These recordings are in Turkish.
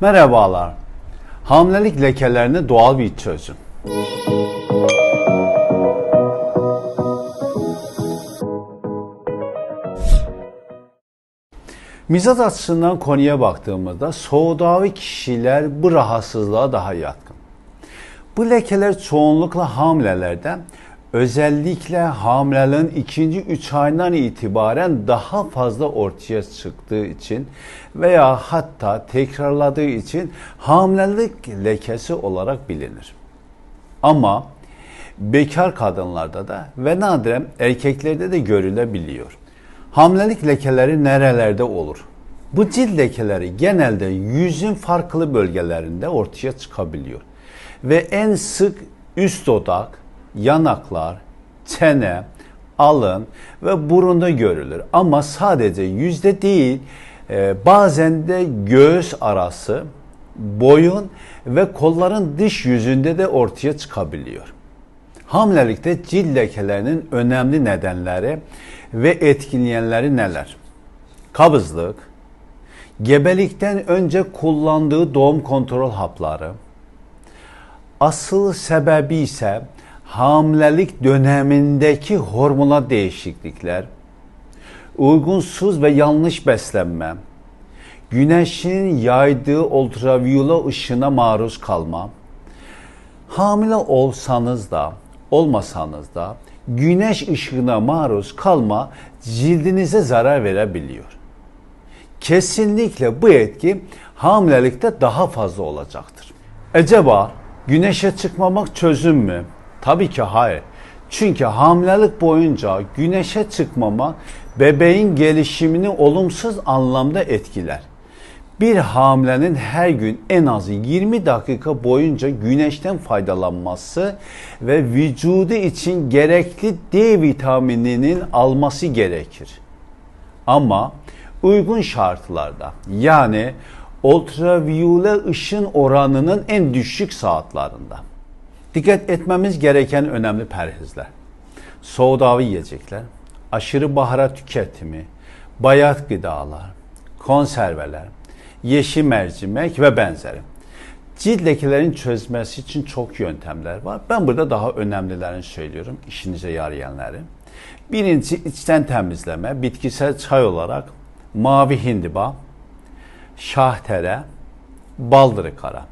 Merhabalar. Hamilelik lekelerine doğal bir çözüm. Mizat açısından konuya baktığımızda Suudavi kişiler bu rahatsızlığa daha yatkın. Bu lekeler çoğunlukla hamilelerde özellikle hamileliğin ikinci üç ayından itibaren daha fazla ortaya çıktığı için veya hatta tekrarladığı için hamilelik lekesi olarak bilinir. Ama bekar kadınlarda da ve nadiren erkeklerde de görülebiliyor. Hamilelik lekeleri nerelerde olur? Bu cilt lekeleri genelde yüzün farklı bölgelerinde ortaya çıkabiliyor. Ve en sık üst odak, yanaklar, çene, alın ve burunda görülür. Ama sadece yüzde değil, e, bazen de göğüs arası, boyun ve kolların dış yüzünde de ortaya çıkabiliyor. Hamilelikte cilt lekelerinin önemli nedenleri ve etkileyenleri neler? Kabızlık, gebelikten önce kullandığı doğum kontrol hapları, asıl sebebi ise hamilelik dönemindeki hormonal değişiklikler, uygunsuz ve yanlış beslenme, güneşin yaydığı ultraviyole ışına maruz kalma, hamile olsanız da olmasanız da güneş ışığına maruz kalma cildinize zarar verebiliyor. Kesinlikle bu etki hamilelikte daha fazla olacaktır. Acaba güneşe çıkmamak çözüm mü? Tabii ki hayır. Çünkü hamilelik boyunca güneşe çıkmamak bebeğin gelişimini olumsuz anlamda etkiler. Bir hamilenin her gün en az 20 dakika boyunca güneşten faydalanması ve vücudu için gerekli D vitamininin alması gerekir. Ama uygun şartlarda yani ultraviyole ışın oranının en düşük saatlerinde dikkat etmemiz gereken önemli perhizler. Soğudavi yiyecekler, aşırı baharat tüketimi, bayat gıdalar, konserveler, yeşil mercimek ve benzeri. Cilt lekelerin çözmesi için çok yöntemler var. Ben burada daha önemlilerini söylüyorum, işinize yarayanları. Birinci içten temizleme, bitkisel çay olarak mavi hindiba, şahtere, baldırı kara.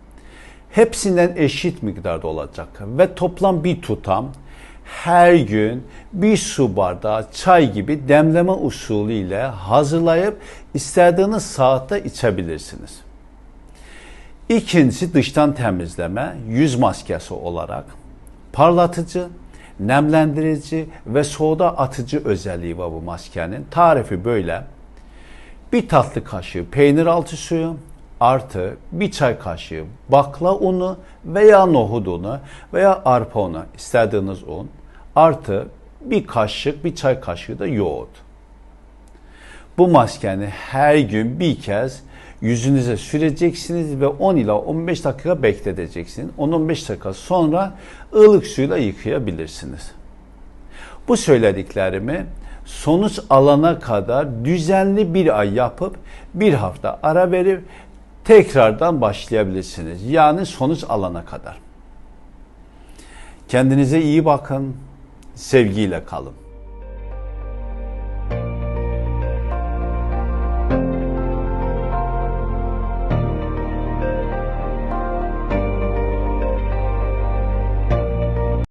Hepsinden eşit miktarda olacak ve toplam bir tutam her gün bir su bardağı çay gibi demleme usulüyle hazırlayıp istediğiniz saatte içebilirsiniz. İkincisi dıştan temizleme yüz maskesi olarak parlatıcı, nemlendirici ve soda atıcı özelliği var bu maskenin. Tarifi böyle. Bir tatlı kaşığı peynir altı suyu artı bir çay kaşığı bakla unu veya nohut unu veya arpa unu istediğiniz un artı bir kaşık bir çay kaşığı da yoğurt. Bu maskeni her gün bir kez yüzünüze süreceksiniz ve 10 ila 15 dakika bekleteceksiniz. 10-15 dakika sonra ılık suyla yıkayabilirsiniz. Bu söylediklerimi sonuç alana kadar düzenli bir ay yapıp bir hafta ara verip tekrardan başlayabilirsiniz. Yani sonuç alana kadar. Kendinize iyi bakın, sevgiyle kalın.